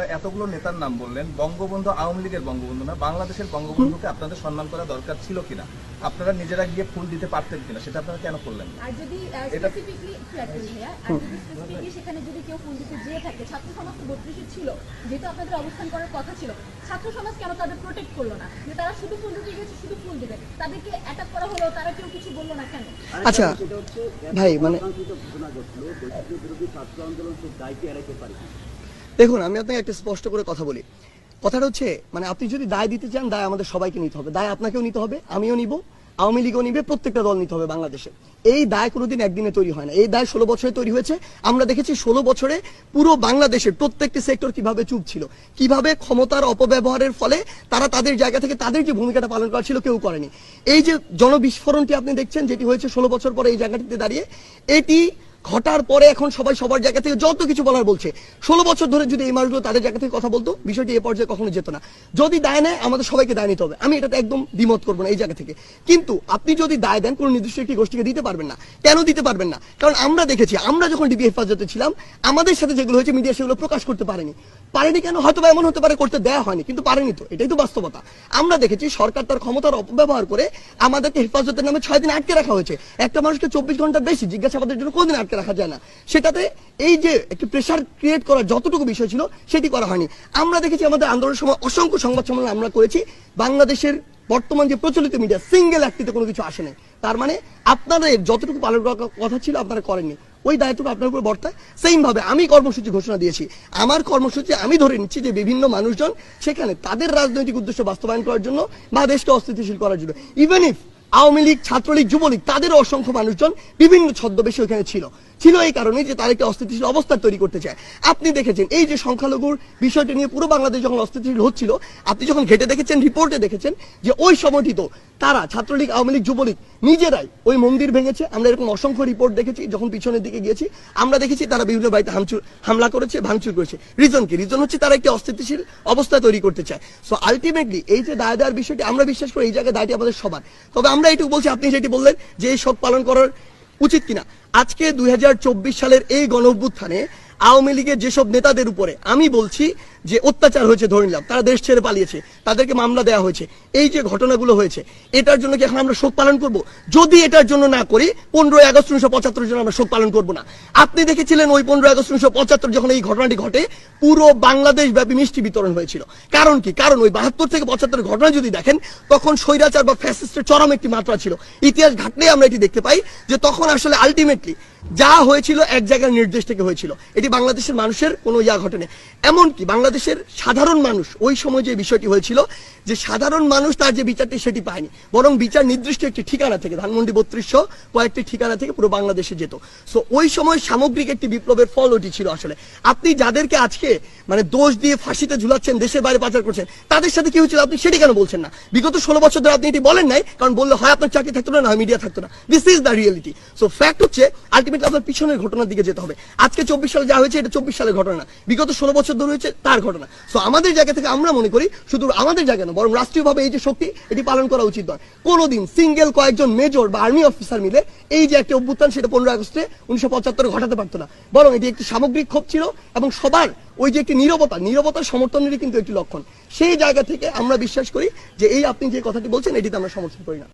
আপনারা এতগুলো নেতার নাম বললেন বঙ্গবন্ধু আওয়ামী লীগের বঙ্গবন্ধু না বাংলাদেশের বঙ্গবন্ধুকে আপনাদের সম্মান করা দরকার ছিল কিনা? আপনারা নিজেরা গিয়ে ফুল দিতে পারতেন কিনা সেটা আপনারা কেন করলেন না? আর যদি স্পেসিফিকলি ভাইয়া আর যদি স্পেসিফিকলি সেখানে যদি কেউ ফুল দিতে যেয়ে থাকে ছাত্র সমাজ তো বত্রিশে ছিল যেহেতু আপনাদের অবস্থান করার কথা ছিল ছাত্র সমাজ কেন তাদের প্রোটেক্ট করল না? যে তারা শুধু ফুল দিতে গেছে শুধু ফুল দেবে। তাদেরকে অ্যাটাক করা হলো তারা কেউ কিছু বলল না কেন? আচ্ছা ভাই মানে ঘটনা ঘটলো বিরোধী ছাত্র আন্দোলন দায়িত্ব এড়াইতে পারে দেখুন, আমি আপনাকে একটা স্পষ্ট করে কথা বলি। কথাটা হচ্ছে মানে আপনি যদি দায় দিতে চান, দায় আমাদের সবাইকে নিতে হবে। দায় আপনাকেও নিতে হবে, আমিও নিব, আওয়ামী লীগও নিবে, প্রত্যেকটা দল নিতে হবে বাংলাদেশে। এই দায় কোনোদিন একদিনে তৈরি হয় না। এই দায় ষোলো বছরে তৈরি হয়েছে। আমরা দেখেছি ষোলো বছরে পুরো বাংলাদেশের প্রত্যেকটি সেক্টর কীভাবে চুপ ছিল, কীভাবে ক্ষমতার অপব্যবহারের ফলে তারা তাদের জায়গা থেকে তাদের যে ভূমিকাটা পালন করা ছিল কেউ করেনি। এই যে জনবিস্ফোরণটি আপনি দেখছেন, যেটি হয়েছে ষোলো বছর পরে এই জায়গাটিতে দাঁড়িয়ে, এটি ঘটার পরে এখন সবাই সবার জায়গা থেকে যত কিছু বলার বলছে। ষোলো বছর ধরে যদি এই মানুষগুলো তাদের জায়গা থেকে কথা বলতো, বিষয়টি এ পর্যায়ে কখনো যেত না। যদি দায় নেয়, আমাদের সবাইকে দায় নিতে হবে। আমি এটাতে একদম দ্বিমত করব না এই জায়গা থেকে। কিন্তু আপনি যদি দায় দেন, কোনো নির্দিষ্ট একটি গোষ্ঠীকে দিতে পারবেন না। কেন দিতে পারবেন না? কারণ আমরা দেখেছি, আমরা যখন ডিবি হেফাজতে ছিলাম, আমাদের সাথে যেগুলো হয়েছে মিডিয়া সেগুলো প্রকাশ করতে পারেনি। পারেনি কেন? হয়তো এমন হতে পারে, করতে দেয়া হয়নি, কিন্তু পারেনি তো। এটাই তো বাস্তবতা। আমরা দেখেছি, সরকার তার ক্ষমতার অপব্যবহার করে আমাদেরকে হেফাজতের নামে ছয় দিন আটকে রাখা হয়েছে। একটা মানুষকে চব্বিশ ঘণ্টা বেশি জিজ্ঞাসাবাদের জন্য কোনদিন আটকে রাখা যায় না। সেটাতে এই যে একটি প্রেশার ক্রিয়েট করার যতটুকু বিষয় ছিল, সেটি করা হয়নি। আমরা দেখেছি আমাদের আন্দোলনের সময় অসংখ্য সংবাদ সম্মেলন আমরা করেছি। বাংলাদেশের বর্তমান যে প্রচলিত মিডিয়া সিঙ্গেল একটিতে কোনো কিছু আসে নাই। তার মানে আপনাদের যতটুকু পালন করার কথা ছিল আপনারা করেননি। ওই দায়িত্বটা আপনার উপর বর্তায়। সেম ভাবে আমি কর্মসূচি ঘোষণা দিয়েছি। আমার কর্মসূচি আমি ধরে নিচ্ছি যে বিভিন্ন মানুষজন সেখানে তাদের রাজনৈতিক উদ্দেশ্য বাস্তবায়ন করার জন্য বা দেশকে অস্থিতিশীল করার জন্য। ইভেন ইফ আওয়ামী লীগ ছাত্রলীগ যুবলীগ তাদেরও অসংখ্য মানুষজন বিভিন্ন ছদ্মবেশে ওখানে ছিল। ছিল এই কারণে যে তারা একটি অস্থিতিশীল অবস্থা তৈরি করতে চায়। আপনি দেখেছেন, এই যে সংখ্যালঘুর বিষয়টি নিয়ে পুরো বাংলাদেশ যখন অস্থিতিশীল হচ্ছিল, আপনি যখন ঘেটে দেখেছেন, রিপোর্টে দেখেছেন যে ওই সময়টি তো তারা ছাত্রলীগ, আওয়ামী লীগ, যুবলীগ নিজেরাই ওই মন্দির ভেঙেছে। আমরা এরকম অসংখ্য রিপোর্ট দেখেছি, যখন পিছনের দিকে গিয়েছি, আমরা দেখেছি তারা বিভিন্ন বাড়িতে হামচুর, হামলা করেছে, ভাঙচুর করেছে। রিজন কি? রিজন হচ্ছে তারা একটি অস্থিতিশীল অবস্থা তৈরি করতে চায়। সো আলটিমেটলি এই যে দায় দেওয়ার বিষয়টি, আমরা বিশ্বাস করি এই জায়গায় দায়টি আমাদের সবার। তবে আমরা এটুকু বলছি, আপনি যেটি বললেন যে এই শোক পালন করার উচিত কিনা? আজকে দুই হাজার চব্বিশ সালের এই গণ অভ্যুত্থানে আওয়ামী লীগের যেসব নেতাদের উপরে আমি বলছি যে অত্যাচার হয়েছে, ধরে নিলাম, তারা দেশ ছেড়ে পালিয়েছে, তাদেরকে মামলা দেওয়া হয়েছে, এই যে ঘটনাগুলো হয়েছে, এটার জন্য কি এখন আমরা শোক পালন করব? যদি এটার জন্য না করি, পনেরোই আগস্ট উনিশশো পঁচাত্তর জন্য আমরা শোক পালন করব না। আপনি দেখেছিলেন ওই পনেরোই আগস্ট উনিশশো পঁচাত্তর যখন এই ঘটনাটি ঘটে, পুরো বাংলাদেশ ব্যাপী মিষ্টি বিতরণ হয়েছিল। কারণ কি? কারণ ওই বাহাত্তর থেকে পঁচাত্তর ঘটনা যদি দেখেন, তখন স্বৈরাচার বা ফ্যাসিস্টের চরম একটি মাত্রা ছিল। ইতিহাস ঘাটলে আমরা এটি দেখতে পাই যে তখন আসলে আলটিমেটলি যা হয়েছিল এক জায়গার নির্দেশ থেকে হয়েছিল। এটি বাংলাদেশের মানুষের কোনো ইয়া ঘটনা। এমনকি বাংলাদেশের সাধারণ মানুষ ওই সময় যে বিষয়টি হয়েছিল যে সাধারণ মানুষ তার যে বিচারটি সেটি পায়নি। বরং বিচার নির্দিষ্ট একটি ঠিকানা থেকে, ধানমন্ডি বত্রিশশো কয়েকটি ঠিকানা থেকে পুরো বাংলাদেশে যেত। সো ওই সময় সামগ্রিক একটি বিপ্লবের ফল ওটি ছিল আসলে। আপনি যাদেরকে আজকে মানে দোষ দিয়ে ফাঁসিতে ঝুলাচ্ছেন, দেশের বাইরে পাচার করছেন, তাদের সাথে কি হয়েছিল আপনি সেটি কেন বলছেন না? বিগত ষোলো বছর ধরে আপনি এটি বলেন নাই, কারণ বললে হয় আপনার চাকরি থাকতো না হয় মিডিয়া থাকতো না। This is the reality so fact হচ্ছে আলটিমেটলি আপনার পিছনের ঘটনার দিকে যেতে হবে। আজকে চব্বিশ সালে যা হয়েছে, এটা চব্বিশ সালের ঘটনা বিগত ষোলো বছর ধরে হয়েছে তার ঘটনা। সো আমাদের জায়গা থেকে আমরা মনে করি, শুধু আমাদের জায়গা না বরং রাষ্ট্রীয়ভাবে এই যে শক্তি, এটি পালন করা উচিত নয়। কোনোদিন সিঙ্গেল কয়েকজন মেজর বা আর্মি অফিসার মিলে এই যে একটি অভ্যুত্থান, সেটা পনেরো আগস্টে উনিশশো ঘটাতে পারতো না। বরং এটি একটি সামগ্রিক ক্ষোভ ছিল এবং সবার ওই যে একটি নিরবতা, নিরবতার সমর্থনেরই কিন্তু একটি লক্ষণ। সেই জায়গা থেকে আমরা বিশ্বাস করি যে এই আপনি যে কথাটি বলছেন, এটিতে আমরা সমর্থন করি না।